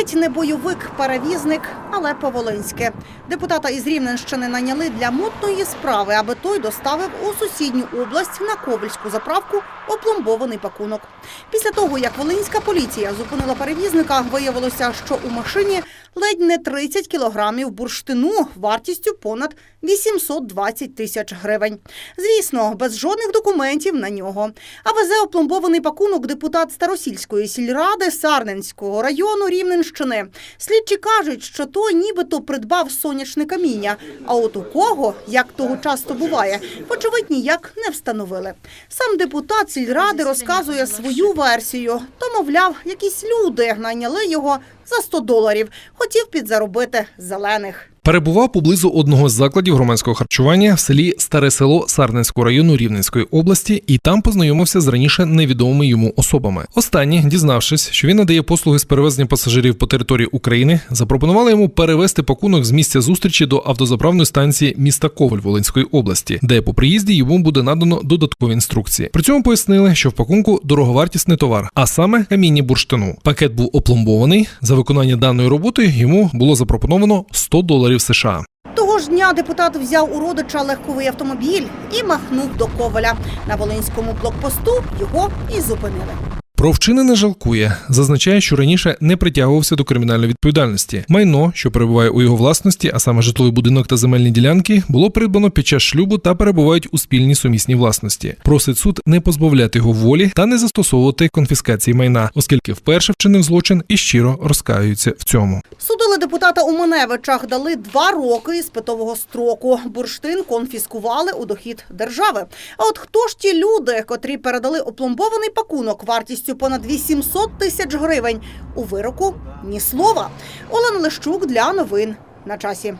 Ледь не бойовик, перевізник, але по-волинськи. Депутата із Рівненщини наняли для мутної справи, аби той доставив у сусідню область на Ковальську заправку опломбований пакунок. Після того, як волинська поліція зупинила перевізника, виявилося, що у машині ледь не 30 кілограмів бурштину вартістю понад 820 тисяч гривень. Звісно, без жодних документів на нього. А везе опломбований пакунок депутат Старосільської сільради Сарненського району Рівненщини. Слідчі кажуть, що той нібито придбав сонячне каміння. А от у кого, як того часто буває, вочевидь ніяк не встановили. Сам депутат сільради розказує свою версію. То, мовляв, якісь люди найняли його за 100 доларів. Хотів підзаробити зелених. Перебував поблизу одного з закладів громадського харчування в селі Старе село Сарненського району Рівненської області, і там познайомився з раніше невідомими йому особами. Останні, дізнавшись, що він надає послуги з перевезення пасажирів по території України, запропонували йому перевезти пакунок з місця зустрічі до автозаправної станції міста Коваль Волинської області, де по приїзді йому буде надано додаткові інструкції. При цьому пояснили, що в пакунку дороговартісний товар, а саме каміння бурштину. Пакет був опломбований. Виконання даної роботи йому було запропоновано 100 доларів США. Того ж дня депутат взяв у родича легковий автомобіль і махнув до Коваля. На Волинському блокпосту його і зупинили. Про вчинене жалкує, зазначає, що раніше не притягувався до кримінальної відповідальності. Майно, що перебуває у його власності, а саме житловий будинок та земельні ділянки, було придбано під час шлюбу та перебувають у спільній сумісній власності. Просить суд не позбавляти його волі та не застосовувати конфіскації майна, оскільки вперше вчинив злочин і щиро розкаюється в цьому. Судили депутата у Маневичах, дали два роки іспитового строку. Бурштин конфіскували у дохід держави. А от хто ж ті люди, котрі передали опломбований пакунок вартістю понад 800 тисяч гривень? У вироку ні слова. Олена Лещук для новин на часі.